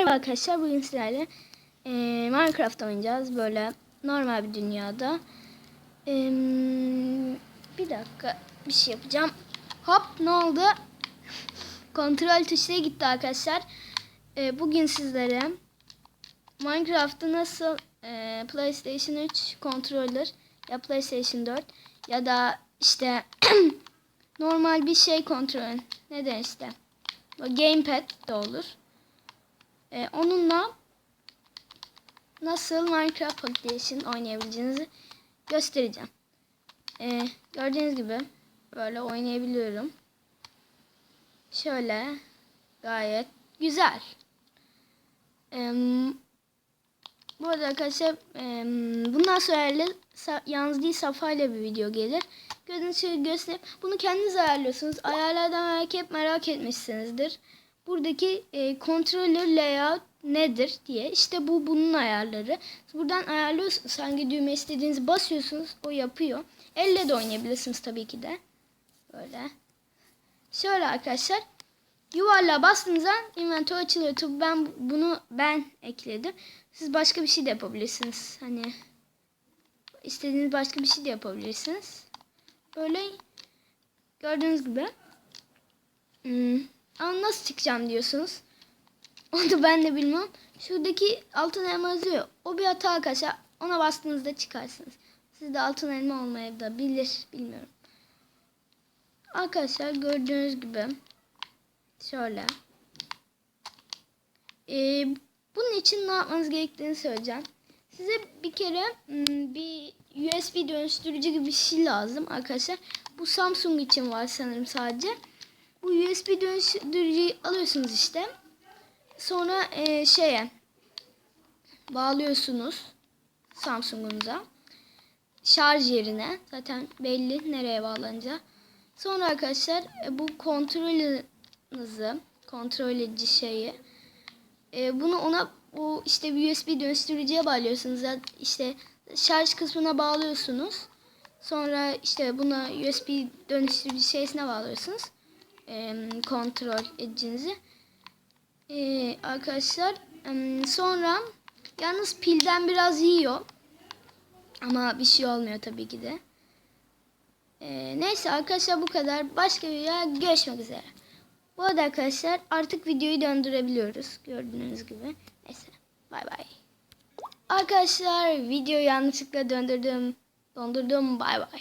Merhaba arkadaşlar bugün sizlerle e, Minecraft oynayacağız böyle normal bir dünyada. E, bir dakika bir şey yapacağım. Hop ne oldu? Kontrol tuşuna gitti arkadaşlar. E, bugün sizlere Minecraft'ı nasıl e, PlayStation 3 controller ya PlayStation 4 ya da işte normal bir şey kontrol neden işte gamepad de olur. Ee, onunla nasıl Minecraft Pocket oynayabileceğinizi göstereceğim. Ee, gördüğünüz gibi böyle oynayabiliyorum. Şöyle gayet güzel. Ee, bu arada arkadaşlar e, bundan sonra yalnız değil safhayla bir video gelir. Gördüğünüz gibi göstereyim. Bunu kendiniz ayarlıyorsunuz. Ayarlardan belki hep merak etmişsinizdir buradaki e, controller layout nedir diye. İşte bu bunun ayarları. Buradan ayarlıyorsunuz. Hangi düğme istediğinizi basıyorsunuz. O yapıyor. Elle de oynayabilirsiniz tabii ki de. Böyle. Şöyle arkadaşlar. Yuvarlığa bastığınızda inventör açılıyor. Tabii ben bunu ben ekledim. Siz başka bir şey de yapabilirsiniz. Hani istediğiniz başka bir şey de yapabilirsiniz. Böyle gördüğünüz gibi. Hmm. Ama nasıl çıkacağım diyorsunuz. Onu ben de bilmem. Şuradaki altın elma yazıyor. O bir hata arkadaşlar. Ona bastığınızda çıkarsınız. Sizde altın elma olmayabilir. Bilmiyorum. Arkadaşlar gördüğünüz gibi şöyle. Ee, bunun için ne yapmanız gerektiğini söyleyeceğim. Size bir kere hmm, bir USB dönüştürücü gibi bir şey lazım arkadaşlar. Bu Samsung için var sanırım sadece. Bu USB dönüştürücüyü alıyorsunuz işte. Sonra e, şeye bağlıyorsunuz Samsung'unuza. Şarj yerine zaten belli nereye bağlanacağı. Sonra arkadaşlar e, bu kontrolünüzü kontrol edici şeyi e, bunu ona bu işte USB dönüştürücüye bağlıyorsunuz. İşte şarj kısmına bağlıyorsunuz. Sonra işte buna USB dönüştürücü şeysine bağlıyorsunuz e, kontrol edicinizi. E, arkadaşlar e, sonra yalnız pilden biraz yiyor. Ama bir şey olmuyor tabii ki de. E, neyse arkadaşlar bu kadar. Başka bir videoya görüşmek üzere. Bu arada arkadaşlar artık videoyu döndürebiliyoruz. Gördüğünüz gibi. Neyse. Bay bay. Arkadaşlar videoyu yanlışlıkla döndürdüm. Dondurdum. Bay bay.